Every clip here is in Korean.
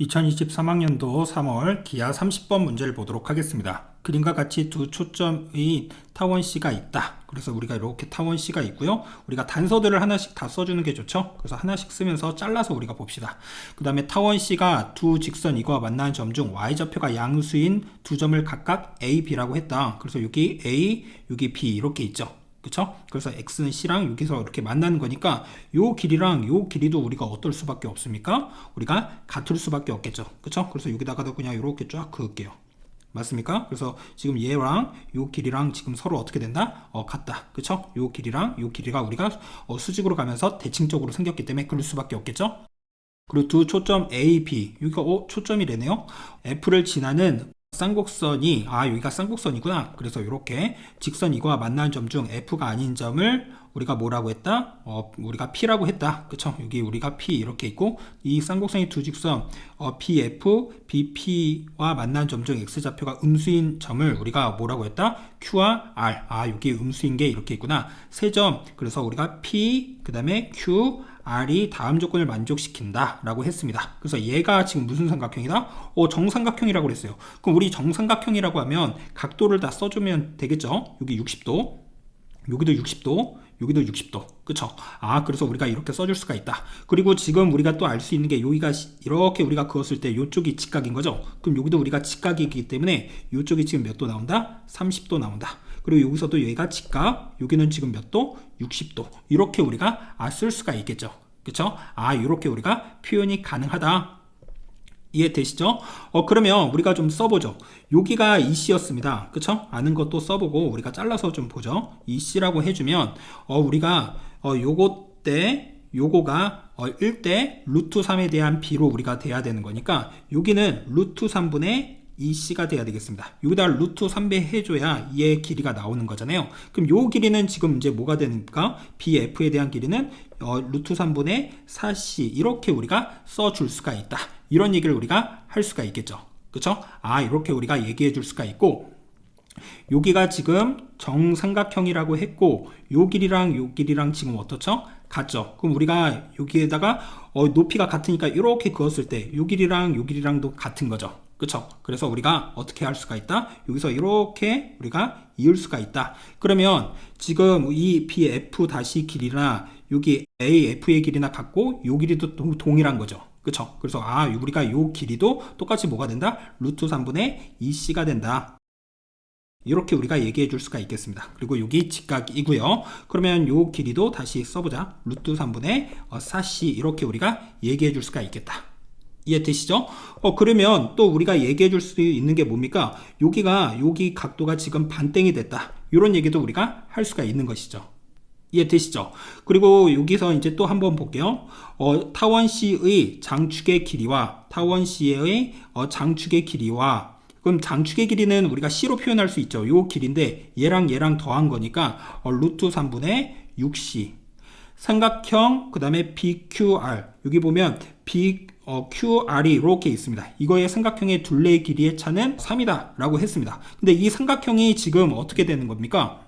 2023학년도 3월 기하 30번 문제를 보도록 하겠습니다. 그림과 같이 두 초점의 타원 C가 있다. 그래서 우리가 이렇게 타원 C가 있고요. 우리가 단서들을 하나씩 다 써주는 게 좋죠. 그래서 하나씩 쓰면서 잘라서 우리가 봅시다. 그 다음에 타원 C가 두 직선 이거와 만나는 점 중 Y좌표가 양수인 두 점을 각각 A, B라고 했다. 그래서 여기 A, 여기 B 이렇게 있죠. 그쵸? 그래서 x는 c랑 여기서 이렇게 만나는 거니까 요 길이랑 요 길이도 우리가 어떨 수밖에 없습니까? 우리가 같을 수밖에 없겠죠. 그쵸? 그래서 여기다가도 그냥 이렇게 쫙 그을게요. 맞습니까? 그래서 지금 얘랑 요 길이랑 지금 서로 어떻게 된다? 어, 같다. 그쵸? 요 길이랑 요 길이가 우리가 어, 수직으로 가면서 대칭적으로 생겼기 때문에 그럴 수밖에 없겠죠? 그리고 두 초점 A, B 여기가 어, 초점이래네요. F를 지나는 쌍곡선이 아 여기가 쌍곡선이구나. 그래서 이렇게 직선 이거와 만나는 점 중 F가 아닌 점을 우리가 뭐라고 했다? 어 우리가 P라고 했다. 그쵸? 여기 우리가 P 이렇게 있고 이 쌍곡선이 두 직선 어, BF BP와 만나는 점 중 X좌표가 음수인 점을 우리가 뭐라고 했다? Q와 R. 아 여기 음수인 게 이렇게 있구나. 세 점. 그래서 우리가 P 그 다음에 Q R이 다음 조건을 만족시킨다 라고 했습니다. 그래서 얘가 지금 무슨 삼각형이다? 어, 정삼각형이라고 그랬어요. 그럼 우리 정삼각형이라고 하면 각도를 다 써주면 되겠죠? 여기 60도, 여기도 60도, 여기도 60도. 그쵸? 아, 그래서 우리가 이렇게 써줄 수가 있다. 그리고 지금 우리가 또 알 수 있는 게 여기가 이렇게 우리가 그었을 때 이쪽이 직각인 거죠? 그럼 여기도 우리가 직각이기 때문에 이쪽이 지금 몇 도 나온다? 30도 나온다. 그리고 여기서도 여기가 직각, 여기는 지금 몇 도? 60도. 이렇게 우리가 아, 쓸 수가 있겠죠. 그쵸? 아, 이렇게 우리가 표현이 가능하다. 이해되시죠? 어, 그러면 우리가 좀 써보죠. 여기가 EC였습니다. 그쵸? 아는 것도 써보고 우리가 잘라서 좀 보죠. EC라고 해주면, 어, 우리가, 어, 요거 때, 요거가, 어, 1대 루트 3에 대한 비로 우리가 돼야 되는 거니까, 여기는 루트 3분의 2c가 돼야 되겠습니다. 여기다 루트 3배 해줘야 얘의 길이가 나오는 거잖아요. 그럼 요 길이는 지금 이제 뭐가 되니까 BF에 대한 길이는 어, 루트 3분의 4c 이렇게 우리가 써줄 수가 있다. 이런 얘기를 우리가 할 수가 있겠죠. 그쵸? 아 이렇게 우리가 얘기해 줄 수가 있고 여기가 지금 정삼각형이라고 했고 요 길이랑 요 길이랑 지금 어떻죠? 같죠. 그럼 우리가 여기에다가 어, 높이가 같으니까 이렇게 그었을 때 요 길이랑 요 길이랑도 같은 거죠. 그쵸? 그래서 우리가 어떻게 할 수가 있다? 여기서 이렇게 우리가 이을 수가 있다. 그러면 지금 이 BF 다시 길이나 여기 AF의 길이나 같고 요 길이도 동- 동일한 거죠. 그쵸? 그래서 아 우리가 요 길이도 똑같이 뭐가 된다? 루트 3분의 2c가 된다. 이렇게 우리가 얘기해 줄 수가 있겠습니다. 그리고 여기 직각이고요. 그러면 요 길이도 다시 써보자. 루트 3분의 4c 이렇게 우리가 얘기해 줄 수가 있겠다. 이해되시죠? 어, 그러면 또 우리가 얘기해 줄 수 있는 게 뭡니까? 여기가, 여기 각도가 지금 반땡이 됐다. 이런 얘기도 우리가 할 수가 있는 것이죠. 이해되시죠? 그리고 여기서 이제 또 한번 볼게요. 어, 타원 C의 장축의 길이와 타원 C의 어, 장축의 길이와 그럼 장축의 길이는 우리가 C로 표현할 수 있죠. 요 길인데 얘랑 얘랑 더한 거니까 어, 루트 3분의 6C 삼각형 그 다음에 BQR 여기 보면 B 어, QR이 이렇게 있습니다. 이거의 삼각형의 둘레의 길이의 차는 3이다 라고 했습니다. 근데 이 삼각형이 지금 어떻게 되는 겁니까?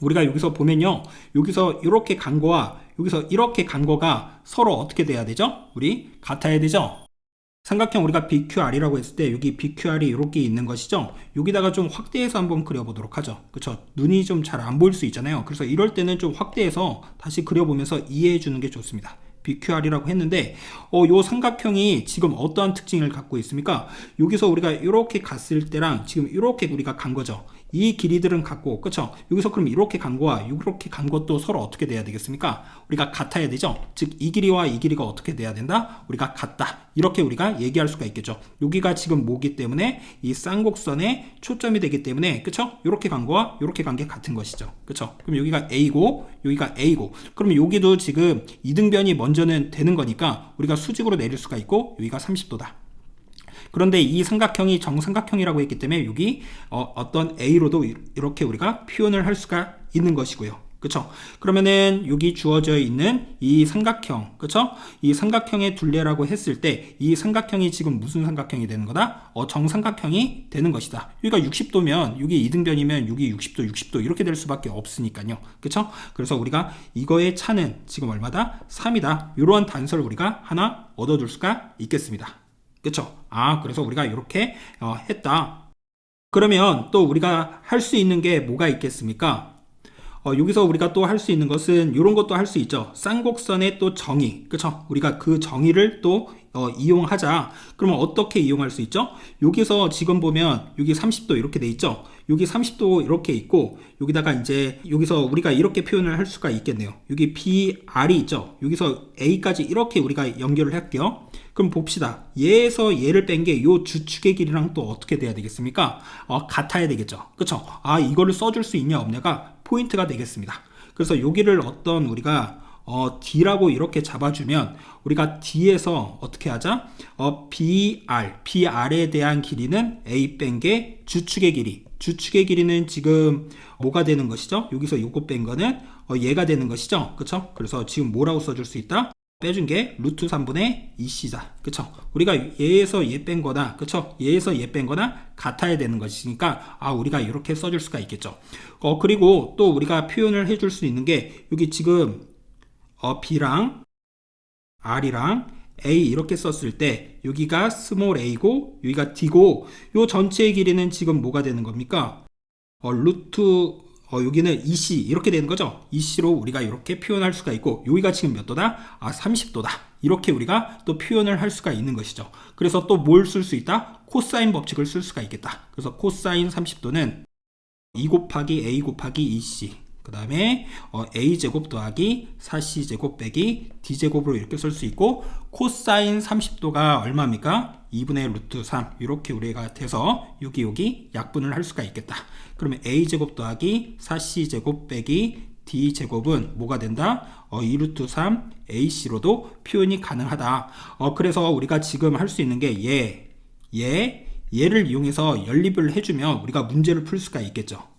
우리가 여기서 보면요. 여기서 이렇게 간 거와 여기서 이렇게 간 거가 서로 어떻게 돼야 되죠? 우리 같아야 되죠? 삼각형 우리가 BQR이라고 했을 때 여기 BQR이 이렇게 있는 것이죠. 여기다가 좀 확대해서 한번 그려보도록 하죠. 그렇죠? 눈이 좀 잘 안 보일 수 있잖아요. 그래서 이럴 때는 좀 확대해서 다시 그려보면서 이해해 주는 게 좋습니다. BQR이라고 했는데 어, 요 삼각형이 지금 어떠한 특징을 갖고 있습니까? 여기서 우리가 이렇게 갔을 때랑 지금 이렇게 우리가 간 거죠. 이 길이들은 같고 그쵸? 여기서 그럼 이렇게 간 거와 이렇게 간 것도 서로 어떻게 돼야 되겠습니까? 우리가 같아야 되죠? 즉 이 길이와 이 길이가 어떻게 돼야 된다? 우리가 같다. 이렇게 우리가 얘기할 수가 있겠죠. 여기가 지금 뭐기 때문에 이 쌍곡선의 초점이 되기 때문에 그쵸? 이렇게 간 거와 이렇게 간 게 같은 것이죠. 그쵸? 그럼 여기가 A고 여기가 A고. 그러면 여기도 지금 이등변이 먼저는 되는 거니까 우리가 수직으로 내릴 수가 있고 여기가 30도다 그런데 이 삼각형이 정삼각형이라고 했기 때문에 여기 어, 떤 A로도 이렇게 우리가 표현을 할 수가 있는 것이고요. 그쵸? 그러면은 여기 주어져 있는 이 삼각형, 그쵸? 이 삼각형의 둘레라고 했을 때 이 삼각형이 지금 무슨 삼각형이 되는 거다? 어, 정삼각형이 되는 것이다. 여기가 60도면 여기 이등변이면 여기 60도, 60도 이렇게 될 수밖에 없으니까요. 그쵸? 그래서 우리가 이거의 차는 지금 얼마다? 3이다. 이러한 단서를 우리가 하나 얻어둘 수가 있겠습니다. 그쵸? 아, 그래서 우리가 이렇게 어, 했다. 그러면 또 우리가 할 수 있는 게 뭐가 있겠습니까? 어, 여기서 우리가 또 할 수 있는 것은 이런 것도 할 수 있죠. 쌍곡선의 또 정의. 그쵸? 우리가 그 정의를 또 어, 이용하자. 그러면 어떻게 이용할 수 있죠? 여기서 지금 보면 여기 30도 이렇게 돼 있죠? 여기 30도 이렇게 있고 여기다가 이제 여기서 우리가 이렇게 표현을 할 수가 있겠네요. 여기 BR이 있죠? 여기서 A까지 이렇게 우리가 연결을 할게요. 그럼 봅시다. 얘에서 얘를 뺀 게 요 주축의 길이랑 또 어떻게 돼야 되겠습니까? 어, 같아야 되겠죠. 그쵸? 아, 이거를 써줄 수 있냐 없냐가 포인트가 되겠습니다. 그래서 여기를 어떤 우리가 어, D라고 이렇게 잡아주면 우리가 D에서 어떻게 하자? 어, BR, BR에 대한 길이는 A 뺀 게 주축의 길이. 주축의 길이는 지금 뭐가 되는 것이죠? 여기서 요거 뺀 거는 어, 얘가 되는 것이죠? 그쵸? 그래서 지금 뭐라고 써줄 수 있다? 빼준 게 루트 3분의 2c자. 그쵸? 우리가 얘에서 얘 뺀 거나, 그쵸? 얘에서 얘 뺀 거나 같아야 되는 것이니까, 아, 우리가 이렇게 써줄 수가 있겠죠. 어, 그리고 또 우리가 표현을 해줄 수 있는 게, 여기 지금, 어, B랑 R이랑 A 이렇게 썼을 때, 여기가 스몰 a고, 여기가 D고, 요 전체의 길이는 지금 뭐가 되는 겁니까? 어, 루트 어, 여기는 2C 이렇게 되는 거죠. 2C로 우리가 이렇게 표현할 수가 있고 여기가 지금 몇 도다? 아 30도다. 이렇게 우리가 또 표현을 할 수가 있는 것이죠. 그래서 또 뭘 쓸 수 있다? 코사인 법칙을 쓸 수가 있겠다. 그래서 코사인 30도는 2 곱하기 A 곱하기 2C 그 다음에 어, a제곱 더하기 4c제곱 빼기 d제곱으로 이렇게 쓸 수 있고 코사인 30도가 얼마입니까? 2분의 루트 3 이렇게 우리가 돼서 여기 여기 약분을 할 수가 있겠다. 그러면 a제곱 더하기 4c제곱 빼기 d제곱은 뭐가 된다? 어, 2루트 3 ac로도 표현이 가능하다. 어, 그래서 우리가 지금 할 수 있는 게 얘, 얘, 얘를 이용해서 연립을 해주면 우리가 문제를 풀 수가 있겠죠.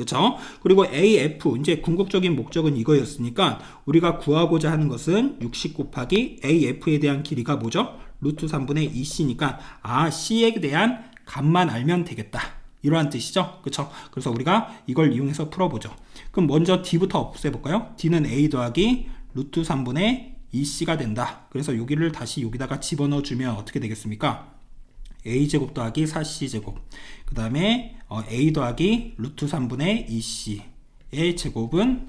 그쵸? 그리고 AF, 이제 궁극적인 목적은 이거였으니까 우리가 구하고자 하는 것은 60 곱하기 AF에 대한 길이가 뭐죠? 루트 3분의 2C니까 아, C에 대한 값만 알면 되겠다. 이러한 뜻이죠. 그쵸? 그래서 우리가 이걸 이용해서 풀어보죠. 그럼 먼저 D부터 없애볼까요? D는 A 더하기 루트 3분의 2C가 된다. 그래서 여기를 다시 여기다가 집어넣어 주면 어떻게 되겠습니까? A제곱 더하기 4c제곱. 그 다음에 어, a 더하기 루트 3분의 2c의 제곱은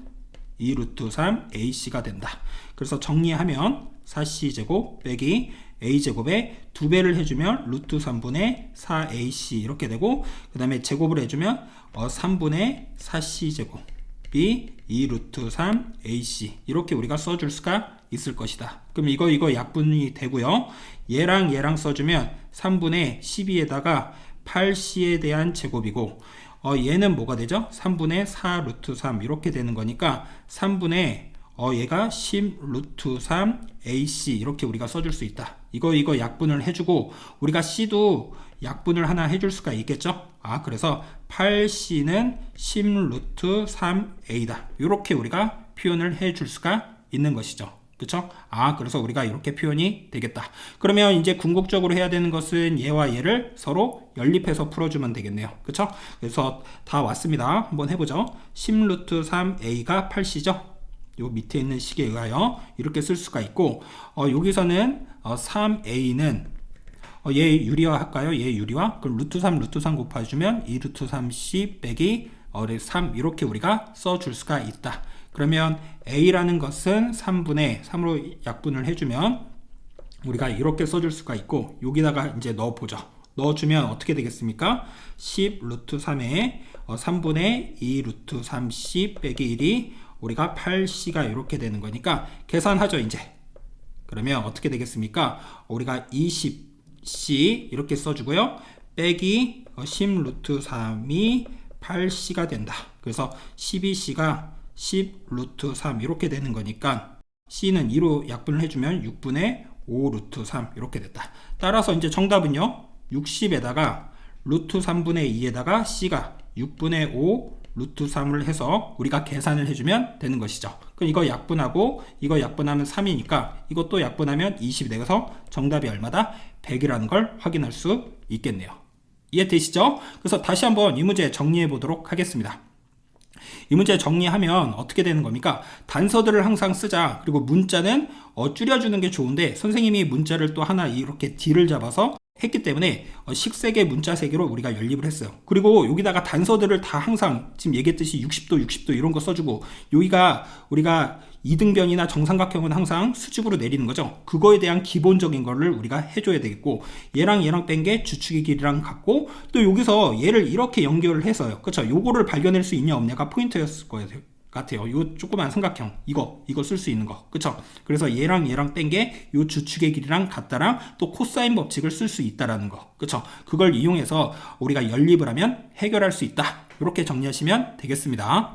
2 루트 3 ac가 된다. 그래서 정리하면 4c제곱 빼기 a제곱에 2배를 해주면 루트 3분의 4ac 이렇게 되고 그 다음에 제곱을 해주면 어, 3분의 4c제곱이 2 루트 3 ac 이렇게 우리가 써줄 수가 있을 것이다 그럼 이거 이거 약분이 되고요 얘랑 얘랑 써주면 3분의 12에다가 8c에 대한 제곱이고 어, 얘는 뭐가 되죠? 3분의 4 루트 3 이렇게 되는 거니까 3분의 어, 얘가 10 루트 3 AC 이렇게 우리가 써줄 수 있다. 이거 이거 약분을 해주고 우리가 C도 약분을 하나 해줄 수가 있겠죠? 아 그래서 8C는 10 루트 3A다. 이렇게 우리가 표현을 해줄 수가 있는 것이죠. 그쵸? 아, 그래서 우리가 이렇게 표현이 되겠다. 그러면 이제 궁극적으로 해야 되는 것은 얘와 얘를 서로 연립해서 풀어주면 되겠네요. 그쵸? 그래서 다 왔습니다. 한번 해보죠. 10루트 3a가 8c죠? 요 밑에 있는 식에 의하여 이렇게 쓸 수가 있고, 어, 여기서는 어, 3a는 어, 얘 유리화 할까요? 얘 유리화? 그럼 루트 3, 루트 3 곱해주면 2 루트 3c 빼기 어, 3 이렇게 우리가 써줄 수가 있다. 그러면 a라는 것은 3분의 3으로 약분을 해주면 우리가 이렇게 써줄 수가 있고 여기다가 이제 넣어보죠. 넣어주면 어떻게 되겠습니까? 10 루트 3에 3분의 2 루트 3c 빼기 1이 우리가 8c가 이렇게 되는 거니까 계산하죠 이제. 그러면 어떻게 되겠습니까? 우리가 20c 이렇게 써주고요. 빼기 10 루트 3이 8c가 된다. 그래서 12c가 10 루트 3 이렇게 되는 거니까 C는 2로 약분을 해주면 6분의 5 루트 3 이렇게 됐다. 따라서 이제 정답은요. 60에다가 루트 3분의 2에다가 C가 6분의 5 루트 3을 해서 우리가 계산을 해주면 되는 것이죠. 그럼 이거 약분하고 이거 약분하면 3이니까 이것도 약분하면 20이 되서 정답이 얼마다? 100이라는 걸 확인할 수 있겠네요. 이해되시죠? 그래서 다시 한번 이 문제 정리해 보도록 하겠습니다. 이 문제 정리하면 어떻게 되는 겁니까? 단서들을 항상 쓰자. 그리고 문자는 어, 줄여주는 게 좋은데 선생님이 문자를 또 하나 이렇게 D를 잡아서 했기 때문에 어, 식색의 문자 세개로 우리가 연립을 했어요. 그리고 여기다가 단서들을 다 항상 지금 얘기했듯이 60도, 60도 이런 거 써주고 여기가 우리가 이등변이나 정삼각형은 항상 수직으로 내리는 거죠. 그거에 대한 기본적인 거를 우리가 해줘야 되겠고 얘랑 얘랑 뺀 게 주축의 길이랑 같고 또 여기서 얘를 이렇게 연결을 해서요. 그렇죠. 요거를 발견할 수 있냐 없냐가 포인트였을 거예요. 같아요. 요 조그만 삼각형 이거 이거 쓸 수 있는 거 그쵸? 그래서 얘랑 얘랑 뺀 게 요 주축의 길이랑 같다랑 또 코사인 법칙을 쓸 수 있다라는 거 그쵸? 그걸 이용해서 우리가 연립을 하면 해결할 수 있다. 이렇게 정리하시면 되겠습니다.